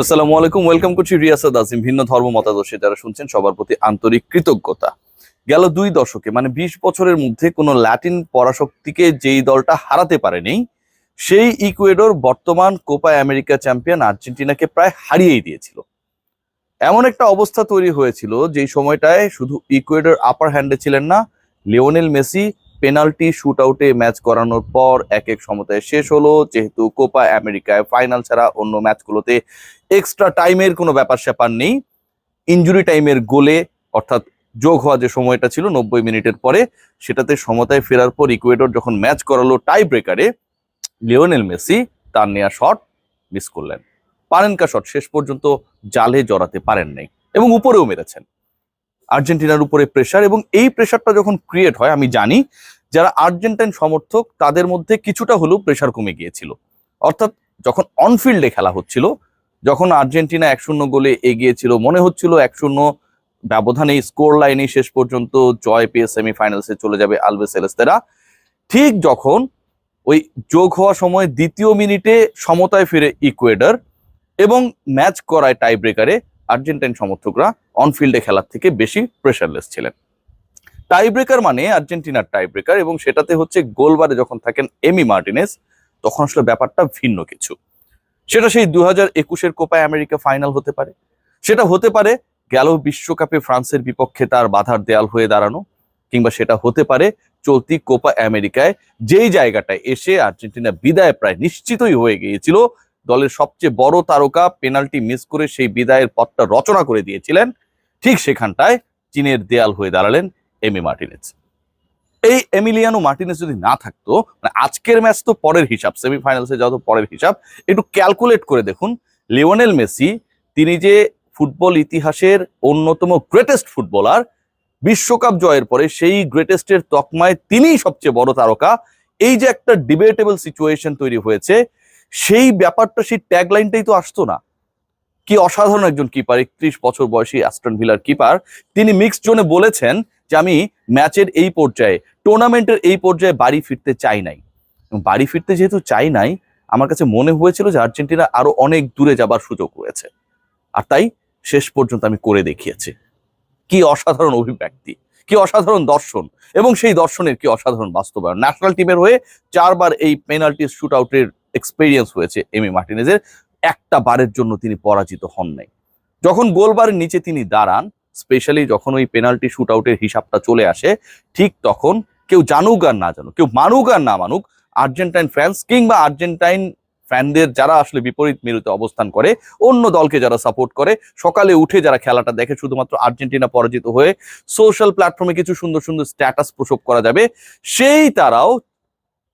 আসসালামু আলাইকুম ওয়েলকাম করছি রিয়াসাদ আজিম, ভিন্ন ধর্ম মতাদর্শী যারা শুনছেন সবার প্রতি আন্তরিক কৃতজ্ঞতা। গেল দুই দশকে মানে বিশ বছরের মধ্যে কোনো ল্যাটিন পরাশক্তিকে যেই দলটা হারাতে পারেনি, সেই ইকুয়েডর বর্তমান কোপা আমেরিকা চ্যাম্পিয়ন আর্জেন্টিনাকে প্রায় হারিয়েই দিয়েছিল। এমন একটা অবস্থা তৈরি হয়েছিল, যেই সময়টায় শুধু ইকুয়েডর আপার হ্যান্ডে ছিলেন না, লিওনেল মেসি পেনাল্টি শুট আউটে ম্যাচ করানোর পর এক এক সমতায় শেষ হলো। যেহেতু কোপা আমেরিকায় ফাইনাল ছাড়া অন্য ম্যাচগুলোতে এক্সট্রা টাইমের কোনো ব্যাপার স্যাপার নেই। ইঞ্জুরি টাইমের গোলে, অর্থাৎ যোগ হওয়া যে সময়টা ছিল নব্বই মিনিটের পরে, সেটাতে সমতায় ফেরার পর ইকুয়েডর যখন ম্যাচ করালো টাই ব্রেকারে লিওনেল মেসি তার নেওয়া শট মিস করলেন। পারেনকা শট শেষ পর্যন্ত জালে জড়াতে পারেন নাই এবং উপরেও মেরেছেন। আর্জেন্টিনার উপরে প্রেশার এবং এই প্রেশারটা যখন ক্রিয়েট হয়, আমি জানি যারা আর্জেন্টাইন সমর্থক, তাদের মধ্যে কিছুটা হলেও প্রেশার কমে গিয়েছিল। অর্থাৎ যখন অনফিল্ডে খেলা হচ্ছিল, যখন আর্জেন্টিনা এক শূন্য গোলে এগিয়েছিল, মনে হচ্ছিল এক শূন্য ব্যবধানে স্কোর লাইনে শেষ পর্যন্ত জয় পেয়ে সেমিফাইনালসে চলে যাবে আলবে সেলেস্তেরা ঠিক যখন ওই যোগ হওয়া সময় দ্বিতীয় মিনিটে সমতায় ফিরে ইকুয়েডর এবং ম্যাচ করায় টাই ব্রেকারে আর্জেন্টাইন সমর্থকরা অনফিল্ডে খেলার থেকে বেশি প্রেশারলেস ছিলেন। টাই ব্রেকার মানে আর্জেন্টিনার টাই ব্রেকার এবং সেটাতে হচ্ছে গোলবারে যখন থাকেন এমি মার্টিনেস, তখন আসলে ব্যাপারটা ভিন্ন কিছু। সেটা সেই দু হাজার একুশের কোপায় আমেরিকা ফাইনাল হতে পারে। সেটা হতে পারে গেল বিশ্বকাপে ফ্রান্সের বিপক্ষে তার বাধার দেয়াল হয়ে দাঁড়ানো, কিংবা সেটা হতে পারে চলতি কোপা আমেরিকায় যেই জায়গাটায় এসে আর্জেন্টিনা বিদায় প্রায় নিশ্চিতই হয়ে গিয়েছিল দলের সবচেয়ে বড় তারকা পেনাল্টি মিস করে সেই বিদায়ের পথটা রচনা করে দিয়েছিলেন। ঠিক সেখানটায় চীনের দেয়াল হয়ে দাঁড়ালেন এমি মার্টিনেজ। এই এমিলিয়ানো মার্টিনেজ যদি না থাকতো মানে আজকের ম্যাচ তো পরের হিসাব, সেমিফাইনালসে যত পরের হিসাব, একটু ক্যালকুলেট করে দেখুন, লিওনেল মেসি, তিনি যে ফুটবল ইতিহাসের অন্যতম গ্রেটেস্ট ফুটবলার বিশ্বকাপ জয়ের পরে সেই গ্রেটেস্টের তকমায় তিনিই সবচেয়ে বড় তারকা। এই যে একটা ডিবেটেবল সিচুয়েশন তৈরি হয়েছে সেই ব্যাপারটা, সেই ট্যাগলাইনটাই তো আসতো না। কি অসাধারণ একজন কিপার একত্রিশ বছর বয়সী অ্যাস্টন ভিলার কিপার তিনি মিক্সড জোনে বলেছেন যে, আমি ম্যাচের এই পর্যায়ে টুর্নামেন্টের এই পর্যায়ে বাড়ি ফিরতে চাই নাই। বাড়ি ফিরতে যেহেতু চাই নাই, আমার কাছে মনে হয়েছিল যে, আর্জেন্টিনা আরও অনেক দূরে যাবার সুযোগ রয়েছে। আর তাই শেষ পর্যন্ত আমি করে দেখিয়েছি। কি অসাধারণ অভিব্যক্তি, কি অসাধারণ দর্শন, এবং সেই দর্শনের কি অসাধারণ বাস্তবায়ন। ন্যাশনাল টিমের হয়ে চারবার এই পেনাল্টি শুট আউটের এক্সপেরিয়েন্স হয়েছে এমি মার্টিনেজের, একটা বারের জন্য তিনি পরাজিত হন নাই। যখন গোলবারের নিচে তিনি দাঁড়ান স্পেশালি যখন ওই পেনাল্টি শুট আউটের হিসাবটা চলে আসে, ঠিক তখন কেউ জানুক আর না জানুক, কেউ মানুক আর না মানুক, আর্জেন্টাইন ফ্যান্স কিংবা আর্জেন্টাইন ফ্যানদের যারা আসলে বিপরীত মেরুতে অবস্থান করে, অন্য দলকে যারা সাপোর্ট করে, সকালে উঠে যারা খেলাটা দেখে শুধুমাত্র আর্জেন্টিনা পরাজিত হয়ে সোশ্যাল প্ল্যাটফর্মে কিছু সুন্দর সুন্দর স্ট্যাটাস প্রসব করা যাবে, সেই তারাও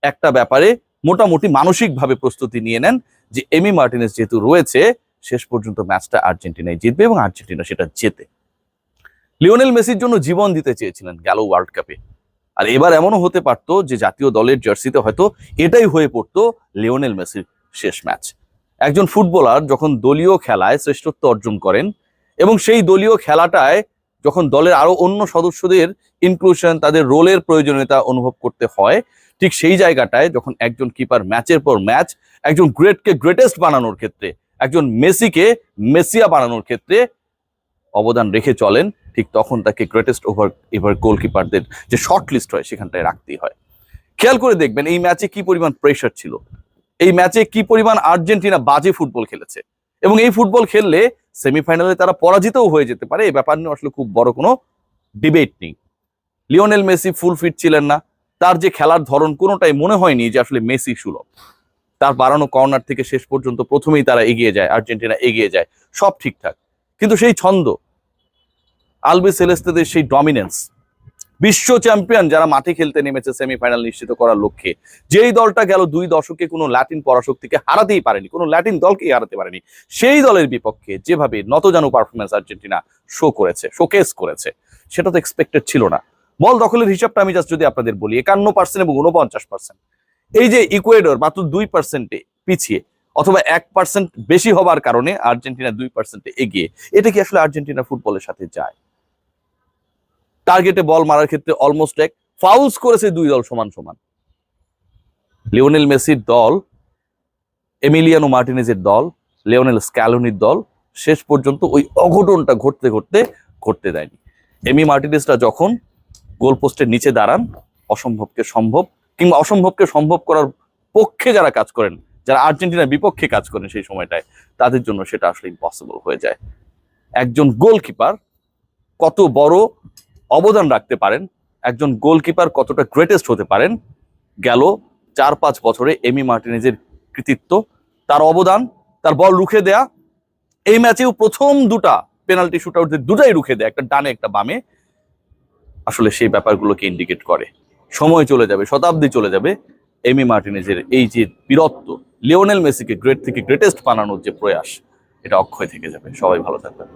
একটা ব্যাপারে মোটামুটি মানসিকভাবে প্রস্তুতি নিয়ে নেন যে এমি মার্টিনেস যেহেতু রয়েছে, শেষ পর্যন্ত ম্যাচটা আর্জেন্টিনায় জিতবে এবং আর্জেন্টিনা সেটা জেতে। লিওনেল মেসির জন্য জীবন দিতে চেয়েছিলেন গেল ওয়ার্ল্ড কাপে। আর এবার এমনও হতে পারতো যে জাতীয় দলের জার্সিতে হয়তো এটাই হয়ে পড়তো লিওনেল মেসির শেষ ম্যাচ। একজন ফুটবলার যখন দলীয় খেলায় শ্রেষ্ঠত্ব অর্জন করেন এবং সেই দলীয় খেলাটায় যখন দলের আরও অন্য সদস্যদের ইনক্লুশন তাদের রোলের প্রয়োজনীয়তা অনুভব করতে হয় ঠিক সেই জায়গাটায় যখন একজন কিপার ম্যাচের পর ম্যাচ একজন গ্রেটকে গ্রেটেস্ট বানানোর ক্ষেত্রে, একজন মেসিকে মেসিয়া বানানোর ক্ষেত্রে অবদান রেখে চলেন, ঠিক তখন তাকে গ্রেটেস্ট ওভার এভার গোলকিপারদের যে শর্ট লিস্ট হয় সেখানটায় রাখতেই হয়। খেয়াল করে দেখবেন এই ম্যাচে কি পরিমাণ প্রেশার ছিল, এই ম্যাচে কি পরিমাণ আর্জেন্টিনা বাজে ফুটবল খেলেছে এবং এই ফুটবল খেললে সেমিফাইনালে তারা পরাজিতও হয়ে যেতে পারে এই ব্যাপার নিয়ে আসলে খুব বড় কোনো ডিবেট নেই। লিওনেল মেসি ফুল ফিট ছিলেন না তার যে খেলার ধরন কোনোটাই মনে হয়নি যে আসলে মেসি সুলভ। তার বাড়ানো কর্নার থেকে শেষ পর্যন্ত প্রথমেই তারা এগিয়ে যায়, আর্জেন্টিনা এগিয়ে যায়, সব ঠিকঠাক। কিন্তু সেই ছন্দ, আলবে সেলেস্তেদের সেই ডমিনেন্স বিশ্ব চ্যাম্পিয়ন যারা মাঠে খেলতে নেমেছে সেমিফাইনাল নিশ্চিত করার লক্ষ্যে, যেই দলটা গেল দুই দশকে কোনো ল্যাটিন পরাশক্তিকে হারাতেই পারেনি, কোনো ল্যাটিন দলকেই হারাতে পারেনি, সেই দলের বিপক্ষে যেভাবে নতজানু পারফরমেন্স আর্জেন্টিনা শো করেছে শোকেস করেছে, সেটা তো এক্সপেক্টেড ছিল না। বল দখলের হিসাবটা আমি জাস্ট যদি আপনাদের বলি, একান্ন পার্সেন্ট এবং উনপঞ্চাশ পার্সেন্ট এই যে ইকুয়েডর মাত্র দুই পার্সেন্টে পিছিয়ে, অথবা এক পার্সেন্ট বেশি হবার কারণে আর্জেন্টিনা দুই পার্সেন্টে এগিয়ে, এটা কি আসলে আর্জেন্টিনা ফুটবলের সাথে যায়? টার্গেটে বল মারার ক্ষেত্রে অলমোস্ট এক ফাউলস করেছে দুই দল সমান সমান। লিওনেল মেসির দল, এমিলিয়ানো মার্টিনেজের দল, লিওনেল স্ক্যালোনির দল, শেষ পর্যন্ত ওই অঘটনটা ঘটতে ঘটতে ঘটতে দেয়নি। এমি মার্টিনেজটা যখন গোল পোস্টের নিচে দাঁড়ান, অসম্ভবকে সম্ভব কিংবা অসম্ভবকে সম্ভব করার পক্ষে যারা কাজ করেন, যারা আর্জেন্টিনার বিপক্ষে কাজ করেন সেই সময়টায়, তাদের জন্য সেটা আসলে ইম্পসিবল হয়ে যায়। একজন গোলকিপার কত বড় অবদান রাখতে পারেন, একজন গোলকিপার কতটা গ্রেটেস্ট হতে পারেন, গেল চার পাঁচ বছরে এমি মার্টিনেজের কৃতিত্ব, তার অবদান, তার বল রুখে দেয়া, এই ম্যাচেও প্রথম দুটা পেনাল্টি শুট আউট দুটাই রুখে দেয়, একটা ডানে, একটা বামে। আসলে সেই ব্যাপারগুলোকে ইন্ডিকেট করে। সময় চলে যাবে, শতাব্দী চলে যাবে, এমি মার্টিনেজের এই যে বীরত্ব, লিওনেল মেসিকে গ্রেট থেকে গ্রেটেস্ট বানানোর যে প্রয়াস, এটা অক্ষয় থেকে যাবে। সবাই ভালো থাকবেন।